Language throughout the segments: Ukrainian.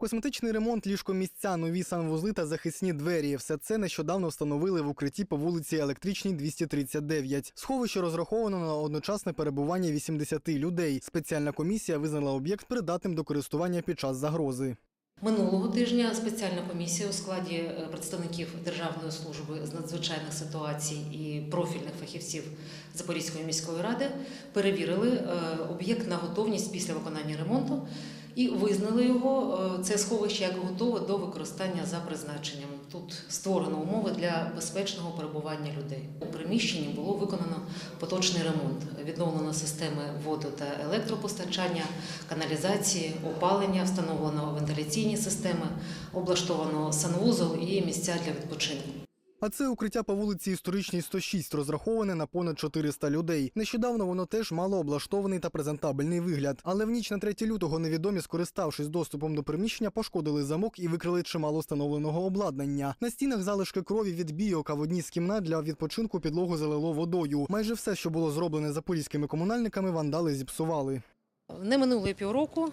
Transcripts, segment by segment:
Косметичний ремонт, ліжкомісця, нові санвузли та захисні двері. Все це нещодавно встановили в укритті по вулиці Електричній 239. Сховище розраховано на одночасне перебування 80 людей. Спеціальна комісія визнала об'єкт придатним до користування під час загрози. Минулого тижня спеціальна комісія у складі е, представників Державної служби з надзвичайних ситуацій і профільних фахівців Запорізької міської ради перевірили е, об'єкт на готовність після виконання ремонту і визнали його е, це сховище як готове до використання за призначенням. Тут створено умови для безпечного перебування людей. У приміщенні було виконано поточний ремонт. Відновлено системи воду та електропостачання, каналізації, опалення, встановлено вентиляційні системи, облаштовано санвузол і місця для відпочинку. А це укриття по вулиці Історичній 106, розраховане на понад 400 людей. Нещодавно воно теж мало облаштований та презентабельний вигляд. Але в ніч на 3 лютого невідомі, скориставшись доступом до приміщення, пошкодили замок і викрили чимало встановленого обладнання. На стінах залишки крові від бійок, а в одній з кімнат для відпочинку підлогу залило водою. Майже все, що було зроблене запорізькими комунальниками, вандали зіпсували. Не минуло півроку,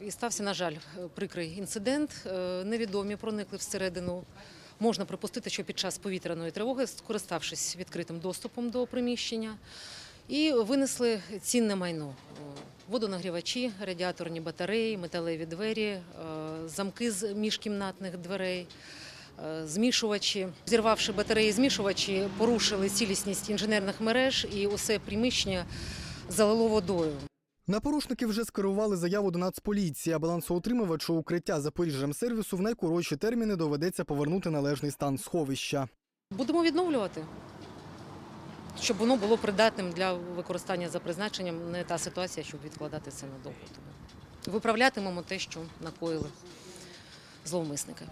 і стався, на жаль, прикрий інцидент. Е, Невідомі проникли всередину. Можна припустити, що під час повітряної тривоги, скориставшись відкритим доступом до приміщення, і винесли цінне майно. Водонагрівачі, радіаторні батареї, металеві двері, е, замки з міжкімнатних дверей, е, змішувачі. Зірвавши батареї змішувачі, порушили цілісність інженерних мереж і усе приміщення залило водою. На порушників вже скерували заяву до Нацполіції, а балансоутримувачу укриття Запоріжжямсервісу в найкоротші терміни доведеться повернути належний стан сховища. Будемо відновлювати, щоб воно було придатним для використання за призначенням. Не та ситуація, щоб відкладати це надовго. Тому виправлятимемо те, що накоїли зловмисники.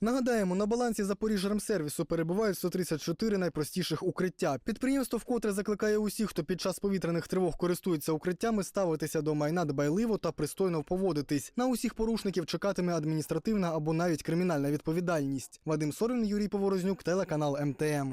Нагадаємо, на балансі Запоріжжямсервісу перебувають 134 найпростіших укриття. Підприємство вкотре закликає усіх, хто під час повітряних тривог користується укриттями, ставитися до майна дбайливо та пристойно поводитись. На усіх порушників чекатиме адміністративна або навіть кримінальна відповідальність. Вадим Сорин, Юрій Поворознюк, телеканал МТМ.